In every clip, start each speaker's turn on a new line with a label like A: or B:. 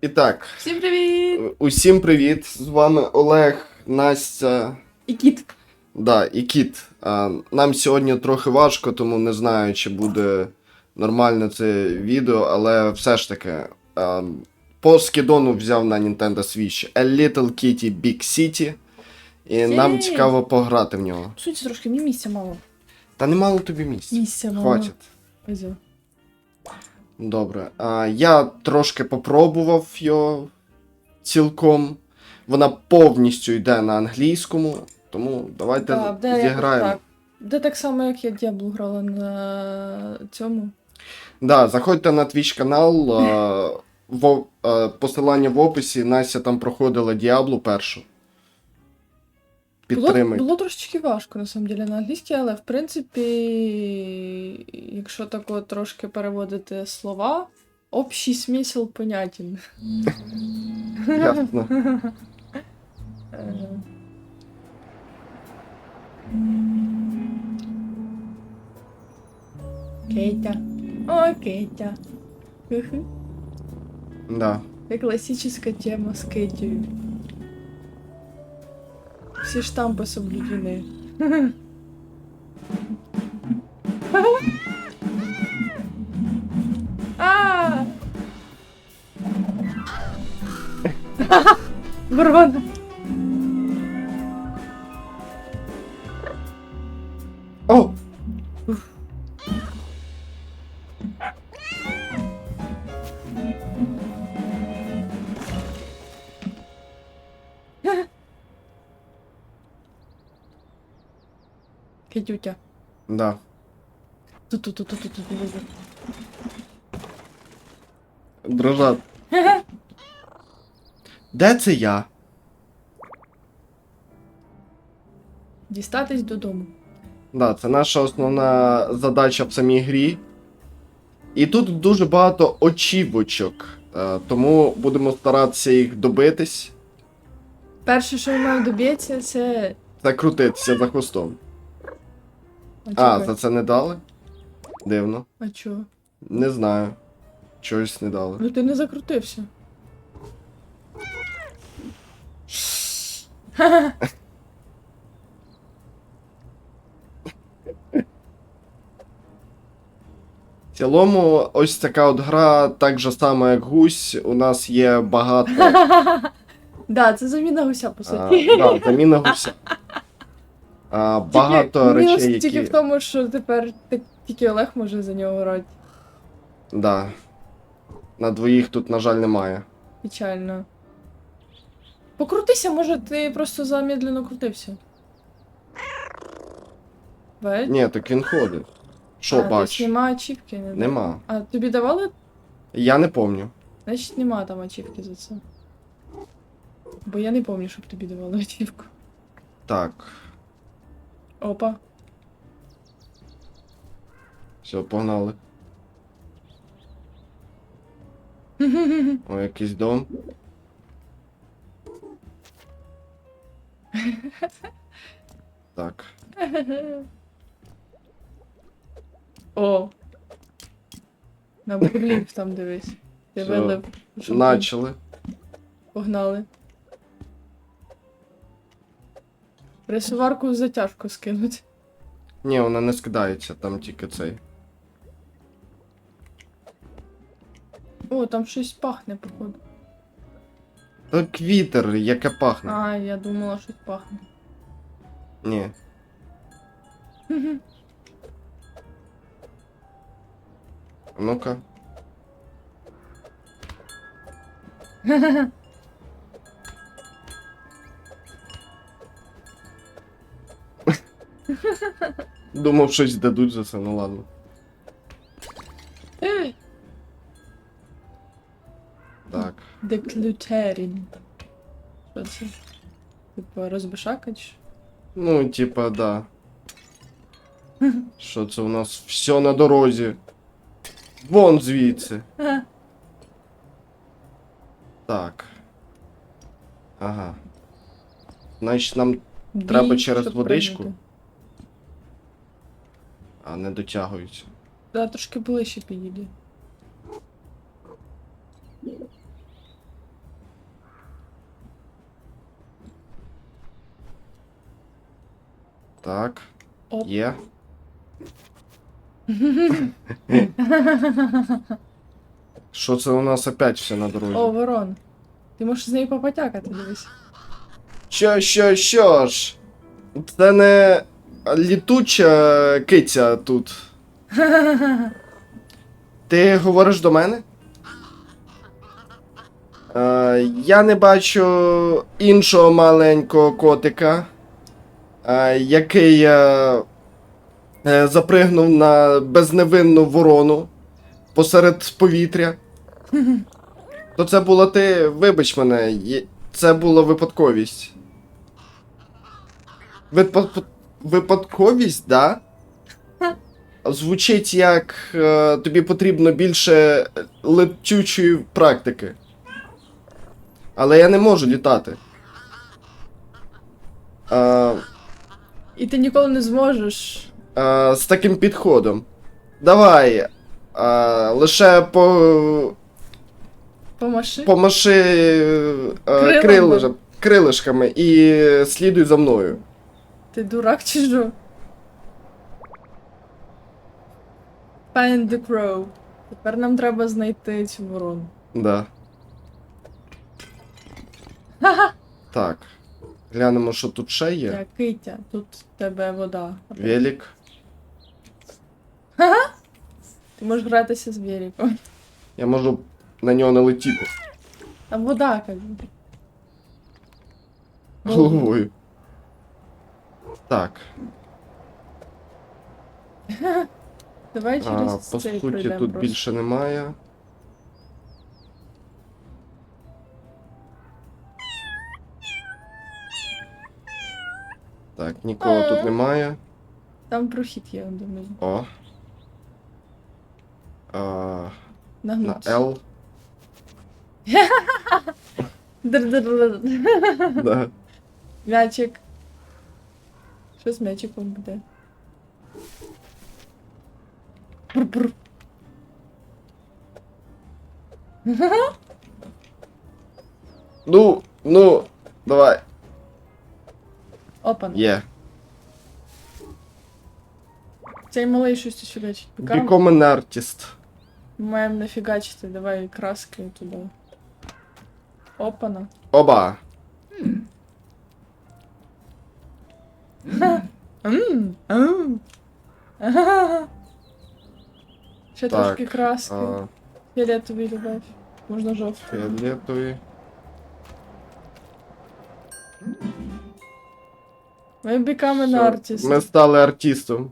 A: І так,
B: Всім привіт!
A: усім привіт! З вами Олег, Настя,
B: І кіт.
A: да, і Кіт. Нам сьогодні трохи важко, тому не знаю, чи буде нормально це відео, але все ж таки. По скидону взяв на Nintendo Switch A Little Kitty Big City. І нам цікаво пограти в нього.
B: Суті трошки, мені місця мало.
A: Та немало тобі місця.
B: Місця мало.
A: Хватить.
B: Ось.
A: Добре. А, я трошки попробував його цілком. Вона повністю йде на англійському, тому давайте
B: Да, де
A: зіграємо.
B: так. Де так само, як я Діаблу грала на цьому.
A: Да, заходьте на Twitch канал. А, в, а, посилання в описі. Настя там проходила Діаблу першу.
B: Було,
A: Підтримуйте.
B: було трошечки важко, на самом деле, на англійській, але в принципі, якщо так от трошки переводити слова, общий смисл понятен.
A: Ясно.
B: Е. Кетя. Ой, Кетя. Хы-хы.
A: Да.
B: Это классическая тема с Кэтью. Все штампы соблюдены. А! Кетютя.
A: Да.
B: Тут-тут-тут-тут-тут.
A: Дрожат. Де це я?
B: Дістатись додому.
A: Да, це наша основна задача в самій грі. І тут дуже багато очівочок, е, тому будемо старатися їх добитись.
B: Перше, що ми маємо добитися, це.
A: Це крутитися за хвостом. А, за це не дали? Дивно.
B: А чого?
A: Не знаю. Чогось не дали.
B: Ну ти не закрутився.
A: В цілому, ось така от гра, так же само, як гусь. У нас є багато.
B: Да, це заміна гуся, по суті.
A: да, заміна гуся. А, багато
B: Тільки-
A: речей,
B: мінус тільки в тому, що тепер тільки Олег може за нього грати.
A: Да. На двоїх тут, на жаль, немає.
B: Печально. Покрутися, може, ти просто замедлено крутився. Бать?
A: Ні, так він ходить. Що
B: а,
A: бач?
B: Нема ачівки, не
A: Нема.
B: А тобі давали?
A: Я не помню.
B: Значить нема там ачівки за це. Бо я не пам'ятаю, щоб тобі давали ачівку.
A: Так.
B: Опа.
A: Все, погнали. О, якийсь дом. Так.
B: О. На бурлів там дивись. Ти
A: Всё.
B: вилив.
A: Начали.
B: Погнали. Пресуварку затяжку скинуть.
A: Ні, вона не скидається, там тільки цей.
B: О, там щось пахне, походу.
A: Так вітер, яке пахне.
B: А, я думала, щось пахне.
A: Ні. Ну-ка. Думав, щось дадуть за це, ну ладно.
B: Ей,
A: Так.
B: Деклютерін. Що це? Типа розбишакач?
A: Ну, типа, да. Що це у нас все на дорозі? Вон звідси.
B: Ага.
A: Так. Ага. Значить, нам Треба через
B: щоб
A: водичку?
B: пригнути
A: а не дотягуються.
B: Да, трошки ближче підійди.
A: Так.
B: Оп.
A: Є. Що це у нас опять все на дорозі?
B: О, ворон. Ти можеш з нею попотякати, дивись.
A: Що, що, що ж? Це не літуча киця тут. Ти говориш до мене? Е, я не бачу іншого маленького котика, е, який е, е, запригнув на безневинну ворону посеред повітря. То це було ти, вибач мене, це була випадковість. Випад... Випадковість, да? Звучить як е, тобі потрібно більше летючої практики. Але я не можу літати. Е,
B: І ти ніколи не зможеш.
A: е, з таким підходом. Давай. Е, лише по,
B: Помаши.
A: помаши е,
B: Крилами.
A: крилишками і слідуй за мною.
B: Ти дурак чи що? Find the crow. Тепер нам треба знайти цю ворону.
A: Да. Так. Глянемо, що тут ще є.
B: Так, Китя, тут в тебе вода.
A: Велик.
B: Ти можеш гратися з великом.
A: Я можу на нього налетіти.
B: Там вода, как бы.
A: Головою. Так.
B: Давай
A: А,
B: через
A: по
B: цей
A: суті, тут
B: просто.
A: більше немає. Так, нікого тут немає.
B: Там прохід є, он думаю.
A: О. А, на
B: Нагнуть.
A: L.
B: Др-др-др.
A: Да.
B: Мячик. Що з м'ячиком буде?
A: Ну, ну, давай.
B: Опа.
A: Є.
B: Цей малий щось. Пікам.
A: Become an artist.
B: Маємо нафігачити, давай краски туди. Опана.
A: Оба.
B: Ще
A: Так,
B: трошки краски.
A: А,
B: Фіолетовий добавь. Можна жовтий.
A: фіолетовий.
B: Ми become an
A: Всё,
B: artist.
A: Ми стали артистом.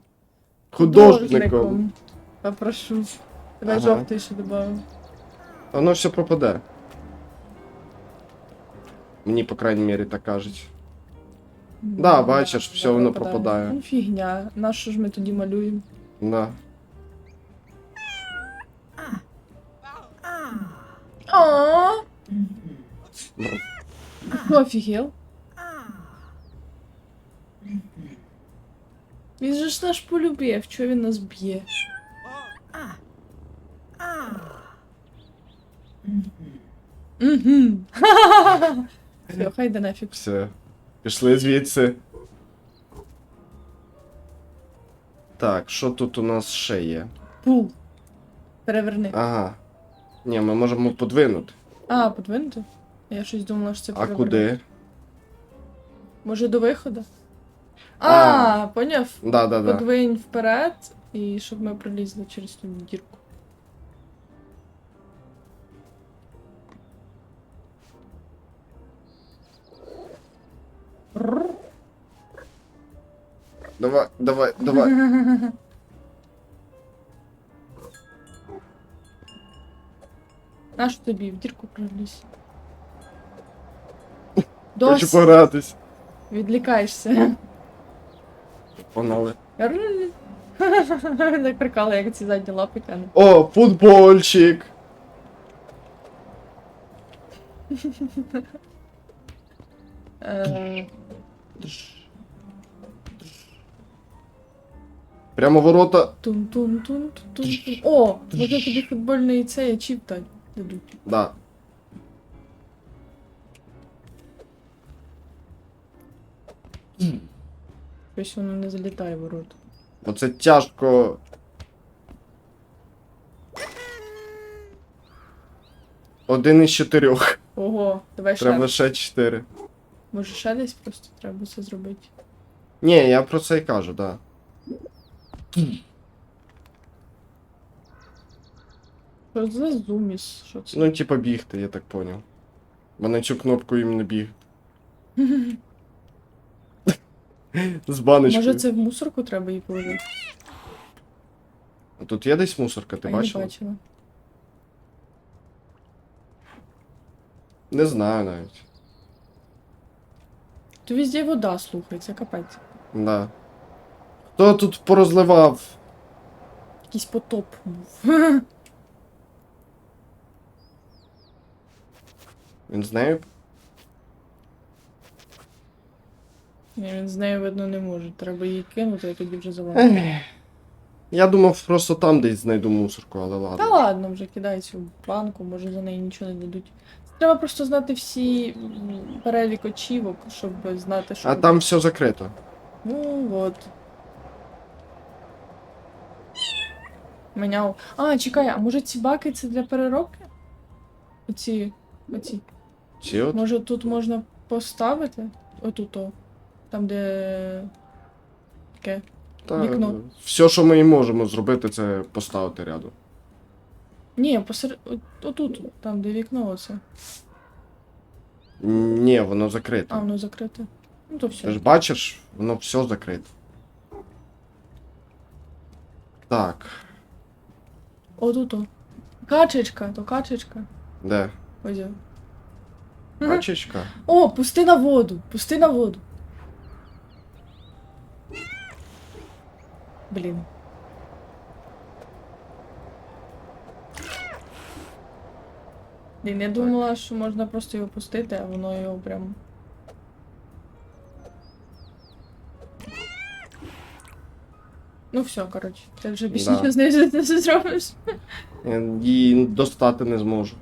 A: Художником.
B: Попрошу. Давай
A: Ага.
B: жовтий ще добавимо.
A: Воно все пропаде. Мені, по крайній мірі, так кажуть. Да, бачиш, все воно пропадає.
B: Ну фігня. На що ж ми тоді малюємо?
A: Да.
B: О!
A: Ну,
B: Хто офігел? Він же ж наш полюбив, чого він нас б'є? Угу. Все, хай йде нафіг.
A: Все. Пішли звідси. Так, що тут у нас ще є?
B: Пул. Переверни.
A: Ага. Ні, ми можемо подвинути.
B: А, подвинути? Я щось думала, що це
A: А
B: переверни.
A: куди?
B: Може до виходу? А,
A: А.
B: поняв.
A: Да, да, да.
B: Подвинь вперед, і щоб ми пролізли через ту дірку.
A: Давай, давай, давай.
B: Нащо тобі в дірку проліз?
A: Хочу
B: Досі
A: погратись.
B: відлікаєшся.
A: Погнали.
B: Так прикали, як ці задні лапи тягне.
A: О, футбольчик.
B: Е,
A: Прямо ворота.
B: Тун-тун-тун-тун-тун. О, можна тобі футбольний цей чіп дати. дадуть.
A: Да.
B: Щось воно не залітає в ворот.
A: Бо це тяжко. Один із чотирьох.
B: Ого, давай ще.
A: Треба ще чотири.
B: Може ще десь просто треба це зробити.
A: Ні, я про це і кажу, так. Да.
B: Що за зуміс? Що це?
A: Ну, типа бігти, я так поняв. Бо на цю кнопку їм не біг. З баночкою.
B: Може це в мусорку треба її положити?
A: А Тут є десь мусорка, ти
B: А я не
A: бачила?
B: бачила.
A: Не знаю навіть.
B: То везде вода, слухай, це капець.
A: Да. Хто тут порозливав?
B: Якийсь потоп був.
A: Він з нею?
B: Ні, він з нею видно не може. Треба її кинути, і тоді вже залазить.
A: Ех. Я думав, просто там десь знайду мусорку, але ладно.
B: Та ладно, вже кидай цю банку, може за неї нічого не дадуть. Треба просто знати всі перелік очівок, щоб знати, що.
A: А там все закрито.
B: Ну от. Меняв. А, чекай, а може ці баки це для переробки? Оці. Оці.
A: Ці от?
B: Може тут можна поставити? Отут о. Там, де. Таке.
A: Та,
B: вікно.
A: Все, що ми і можемо зробити, це поставити рядом.
B: Ні, посеред. от- Отут, там, де вікно оце.
A: Ні, воно закрите.
B: А, воно закрите. Ну то
A: Ти
B: все.
A: ж бачиш, воно все закрите. Так,
B: Отут о. Качечка, то качечка.
A: де?
B: Ось. о.
A: Качечка?
B: О, пусти на воду, пусти на воду. Блін. Блін, я думала, що можна просто його пустити, а воно його прям. Ну все, коротше, ти вже більше
A: Да.
B: нічого з нею не зробиш.
A: Я її достати не зможу.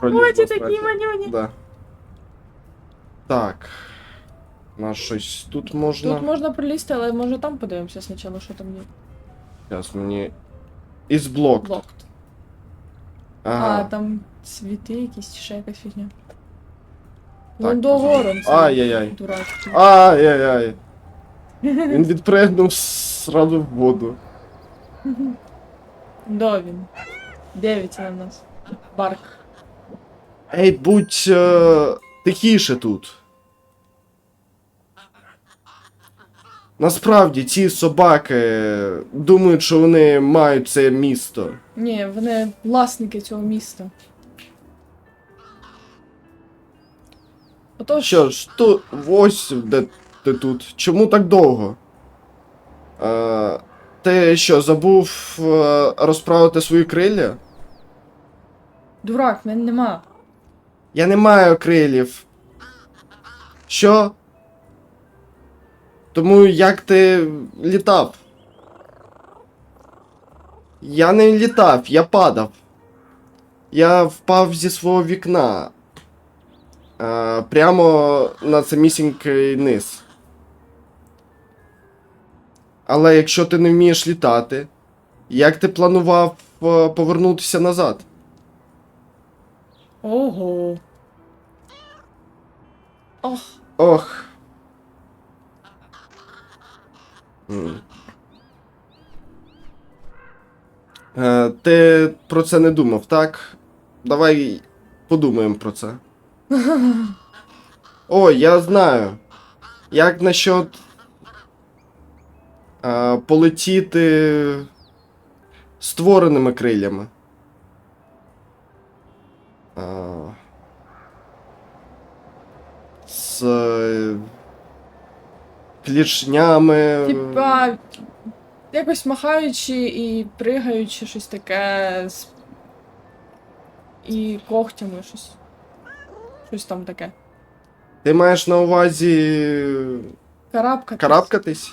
A: Пролізла
B: Оті
A: справді.
B: такі манюні.
A: Да. Так. У нас щось тут можна.
B: Тут можна пролізти, але може там подивимося спочатку, що там є.
A: Зараз мені. Із блок.
B: Блокт.
A: Ага.
B: А, там цвіти якісь чи ще якась фігня. Вон до
A: Ай-яй-яй.
B: Дурак.
A: Ай-яй-яй. Він відпригнув сразу в воду.
B: До він. Дивиться на нас. Барк.
A: Ей, будь е, тихіше тут. Насправді ці собаки думають, що вони мають це місто.
B: Ні, вони власники цього міста. Отож,
A: Що ж, тут ось де ти тут. Чому так довго? Е, ти що, забув е, розправити свої крилля?
B: дурак, мене нема.
A: Я не маю крилів. Що? Тому як ти літав? Я не літав, я падав. Я впав зі свого вікна. Е, прямо на самісінький низ. Але якщо ти не вмієш літати, як ти планував е, повернутися назад?
B: Ого. Ох,
A: Ох. М. Е, ти про це не думав, так? Давай подумаємо про це. О, я знаю. Як насчет е, полетіти створеними крилями? Е, з е, клішнями.
B: типа. Якось махаючи і пригаючи щось таке. з- І когтями щось. Щось там таке.
A: Ти маєш на увазі
B: Карабка.
A: карабкатись?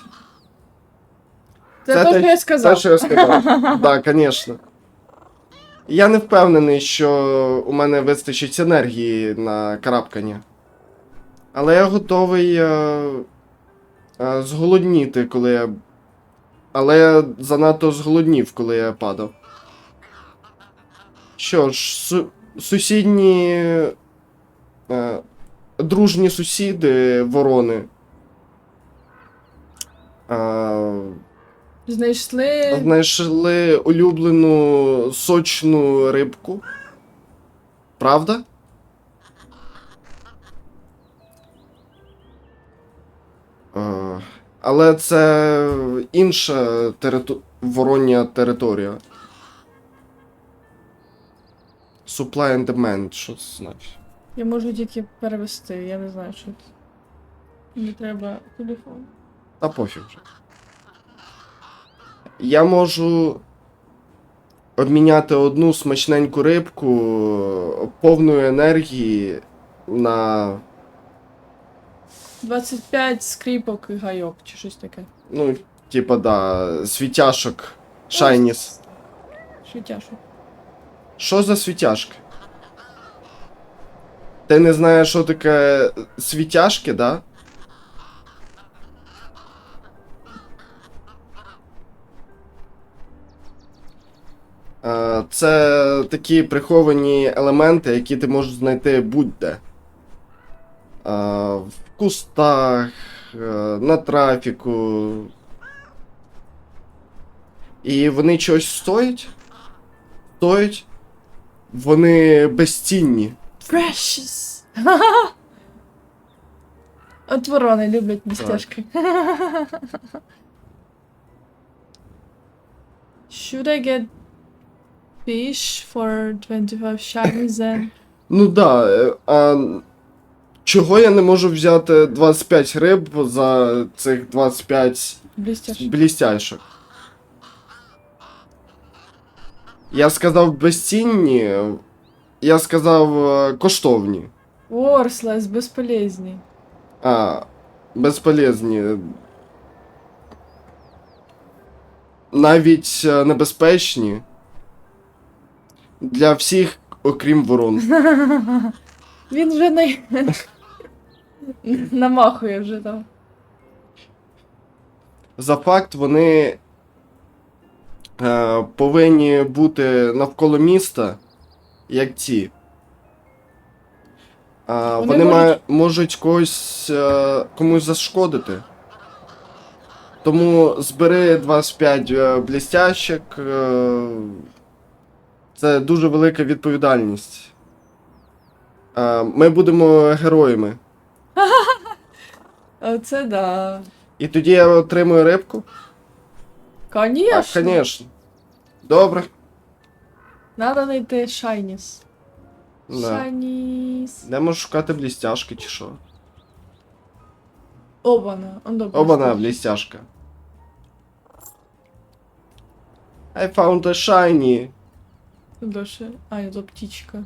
B: Це, те, що я сказав.
A: Те, що я сказав. Так, звісно. Я не впевнений, що у мене вистачить енергії на карабкання. Але я готовий е, зголодніти, коли я. Але я занадто зголоднів, коли я падав. Що ж, су- сусідні. Е, дружні сусіди ворони. Е,
B: Знайшли.
A: знайшли улюблену сочну рибку. Правда? Але це інша териту... вороння територія. Supply and demand, що це значить?
B: Я можу тільки перевести, я не знаю, що це. Мені треба телефон.
A: Та пофіг вже. Я можу обміняти одну смачненьку рибку повної енергії на.
B: 25 скріпок і гайок, чи щось таке.
A: Ну, типа, да, світяшок. Шайніс.
B: Що.
A: Що за світяшки? Ти не знаєш, що таке світяшки, да? Е, Це такі приховані елементи, які ти можеш знайти будь-де. Е, В кустах, е, на трафіку. І вони чогось стоять? Стоять. Вони безцінні.
B: Precious! От ворони люблять містяшки. Should I get fish for 25 shinies then?
A: Ну да. е, А чого я не можу взяти 25 риб за цих 25
B: Блістяшки.
A: блістяшок? Я сказав безцінні, я сказав е, коштовні.
B: Worthless, безполезні.
A: А, безполезні. Навіть е, небезпечні. Для всіх, окрім ворон.
B: Він вже не... намахує вже там.
A: За факт, вони е, повинні бути навколо міста, як ці. А,
B: Вони
A: вони
B: можуть-
A: ма- можуть когось е, комусь зашкодити. Тому збери 25 е, блістящик. Е, це дуже велика відповідальність. Е, ми будемо героями.
B: Оце да.
A: І тоді я отримую рибку.
B: Конечно.
A: Так, звісно. Добре.
B: Надо знайти шайніс.
A: Да.
B: Шайніс.
A: Де можу шукати блістяшки чи що?
B: Обана. Он добре.
A: Оба-на, блістяшка. I found a shiny.
B: Доше. А, це птічка.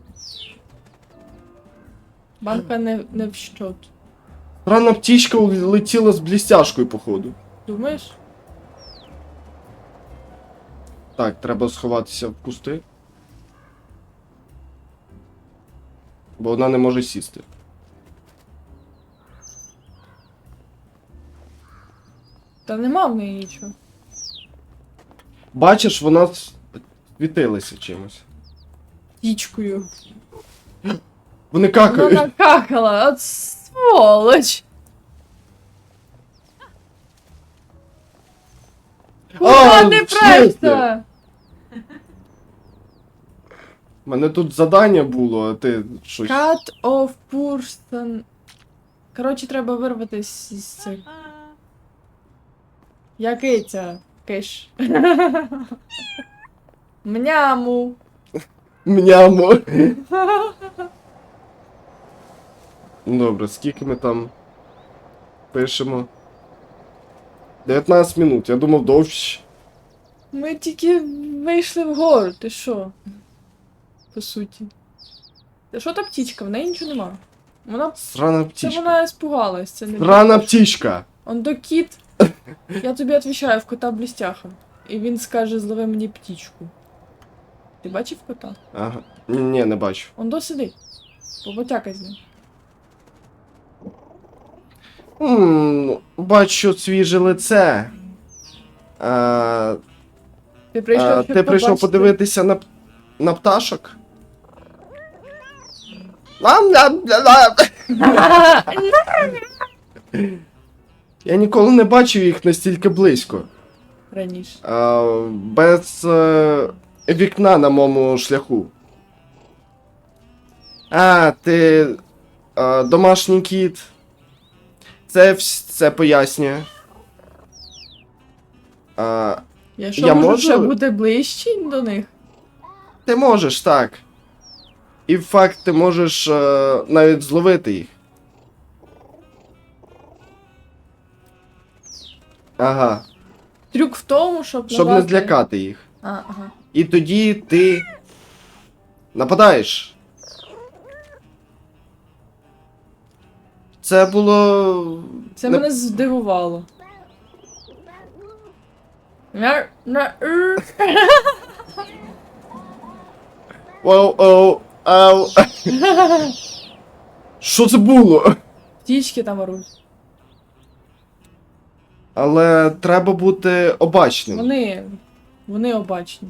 B: Банка не, не в счет.
A: Рана птічка улетіла з блістяшкою, походу.
B: Думаєш?
A: Так, треба сховатися в кусти. Бо вона не може сісти.
B: Та нема в неї нічого.
A: Бачиш, вона світилася чимось.
B: Птічкою.
A: Вони
B: Вона
A: какають.
B: накакала, от сволоч. Куда
A: смислі?
B: прешся?
A: У мене тут завдання було, а ти щось.
B: Cut of person. Коротше, треба вирватися з цих. Який це? Киш. Мняму.
A: Мнямо. Добре, скільки ми там пишемо? 19 минут, я думав довше.
B: Ми тільки вийшли вгору, ти що? По суті. Та що та птічка? В неї нічого нема. Вона.
A: Срана
B: Це вона испугалась, це не
A: Срана птічка.
B: Он до кіт. Я тобі відповідаю в кота блістяха. І він скаже, злови мені птічку. Ти бачив кота?
A: Ага. Ні, не бачу.
B: Он до сидить. Поботякай з ним.
A: М, бачу свіже лице. А,
B: Ти прийшов,
A: а,
B: щоб
A: ти прийшов
B: побачити.
A: подивитися на, п- на пташок? Лам-лям-ля-лам. Я ніколи не бачив їх настільки близько.
B: Раніше.
A: А, без е, вікна на моєму шляху. А, ти е, домашній кіт. Це все пояснює. А,
B: Я що
A: Я
B: можу,
A: можу?
B: ще бути ближче до них?
A: ти можеш так. І в факт, ти можеш е, навіть зловити їх. Ага.
B: Трюк в тому, щоб
A: Щоб не злякати їх.
B: А, ага.
A: І тоді ти нападаєш. Це було.
B: Це
A: не-
B: мене здивувало.
A: Оу, оу, ау. Що це було?
B: Птічки там оруть.
A: Але треба бути обачним.
B: Вони. Вони обачні.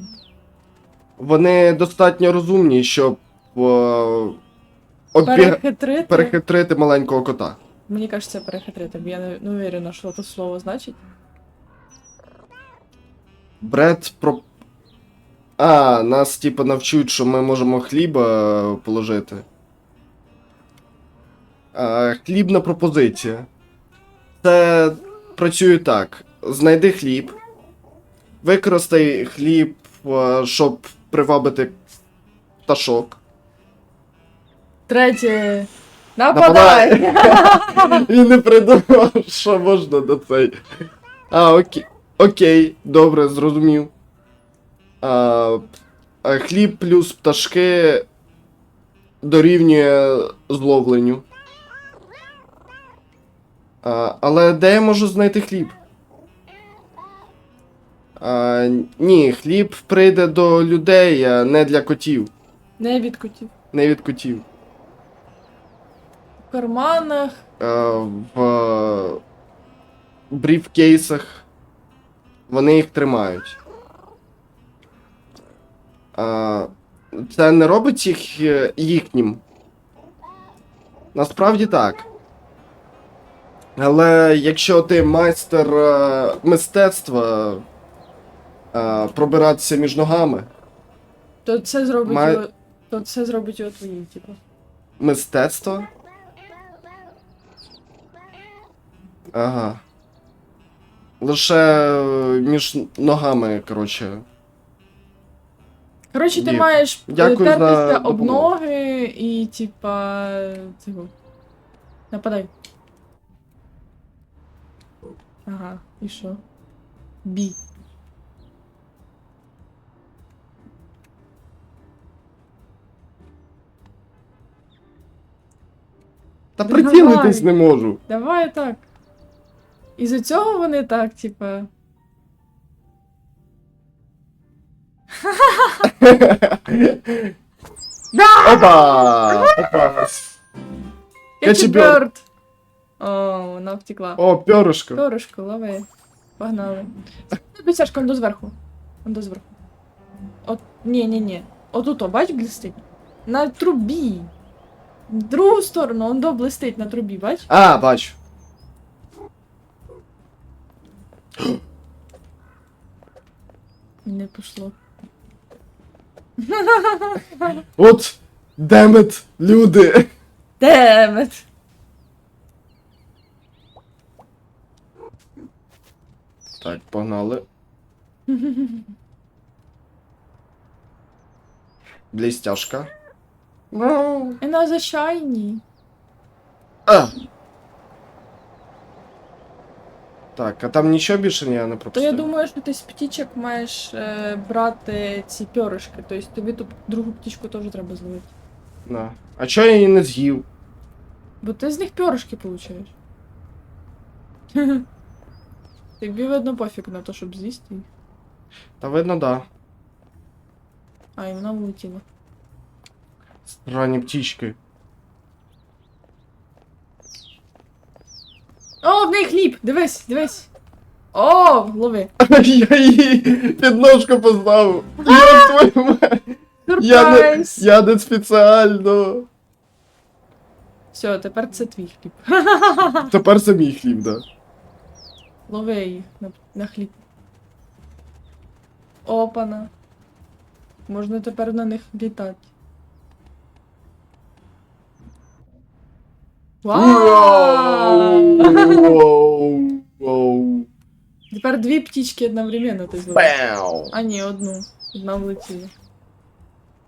A: Вони достатньо розумні, щоб е, обіг...
B: Перехитрити.
A: перехитрити маленького кота.
B: Мені кажеться, перехитрити, бо я не, не уверена, що це слово значить.
A: Бред про. А, нас типу навчуть, що ми можемо хліба е, положити. А, хлібна пропозиція. Це працює так. Знайди хліб. Використай хліб, е, щоб привабити пташок.
B: Третє. Нападай!
A: І не придумав, що можна до цей. А, окей. Окей, добре, зрозумів. А, а хліб плюс пташки дорівнює зловленню. А, але де я можу знайти хліб? А, ні, хліб прийде до людей, а не для котів.
B: Не від котів.
A: Не від котів.
B: В карманах.
A: е, в е, бріфкейсах. Вони їх тримають. А, це не робить їх е, їхнім. Насправді так. Але якщо ти майстер е, мистецтва е, пробиратися між ногами,
B: То це зробить
A: Май-
B: його. То це зробить його твоїм, типу.
A: мистецтво. Ага. Лише е, між ногами, коротше.
B: Коротше, ти
A: Ні.
B: маєш е,
A: Дякую за
B: тертися об
A: допомогу.
B: ноги і, типа. Цього. Нападай. Ага, і що? Бі.
A: Та прицілитись не можу.
B: Давай так. І за цього вони так, типа.
A: Опа! Опа!
B: Кетчі
A: Кетчі-бёрд.
B: бёрд! О, вона втекла.
A: О, перышко.
B: Перышко, лови. Погнали. Тобі Сашка, он до зверху. Он до зверху. От, ні, ні, ні. Отут, о, бач, блистить. На трубі. В другу сторону, он до блистить на трубі, бач?
A: А, бачу.
B: Не пішло.
A: От, демет, люди.
B: Демет!
A: Так, погнали. Блістяшка. Вау.
B: Вона за shiny.
A: А. Так, а там нічого більше я не
B: То я думаю, що ти з птічок маєш е, брати ці пьоришки. Тобто тобі ту другу птічку теж треба зловити.
A: Да. А чого я її не з'їв?
B: Бо ти з них пьоришки получаєш. Тобі видно пофіг на те, щоб з'їсти їх.
A: Та видно, да.
B: А, і вона влетіла.
A: Ранні птічки.
B: О, в неї хліб! Дивись, дивись. О, лови.
A: Я її під ножку поставив. Я твою мать. Я не,
B: Сюрприз!
A: я не спеціально.
B: Все, тепер це твій хліб.
A: Тепер це мій хліб, да.
B: Лови їх на, на хліб. Опана. Можна тепер на них літати. Вау! Тепер дві птічки одновременно ти зловив. А ні, одну. Одна влетіла.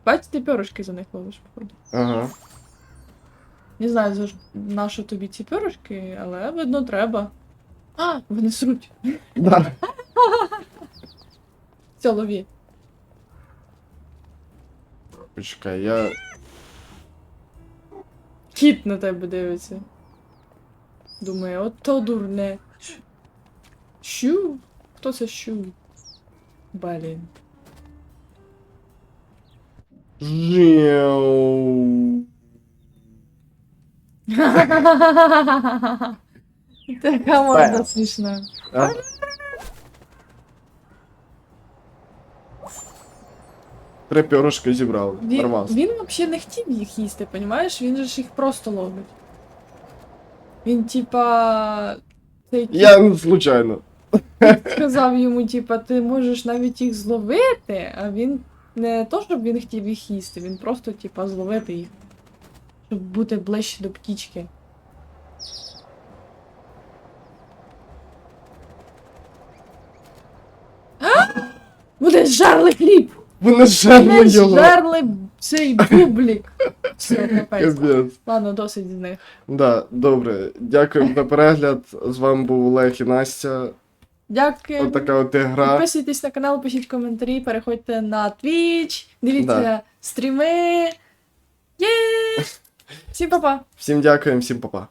B: Бач, ти перышки за них ловиш, походу.
A: Ага.
B: Не знаю, за ж- на що тобі ці перышки, але видно треба. А, вони сруть.
A: Да.
B: Все, лові.
A: Почекай, я.
B: Кіт на тебе дивиться. Думає, от то дурне. Щу? Хто це щу? Блін. Така морда смішна.
A: Три пірушки зібрали.
B: Він,
A: Нормально.
B: він взагалі не хотів їх їсти, понімаєш? Він же ж їх просто ловить. Він, типа. Цей кіт
A: Я не случайно.
B: сказав йому, типа, ти можеш навіть їх зловити, а він не то, щоб він хотів їх їсти, він просто, типа, зловити їх. Щоб бути ближче до птічки. Вони зжарли хліб!
A: Вони жерли
B: Вони
A: його.
B: зжарли цей бублік! Все, капець.
A: Капець.
B: Ладно, досить з них.
A: Да, добре. Дякую за перегляд. З вами був Олег і Настя.
B: Дякую.
A: Отака от ігра.
B: Підписуйтесь на канал, пишіть коментарі, переходьте на Twitch, дивіться
A: Да.
B: стріми. Є! Всім па-па!
A: Всім дякуємо, всім па-па.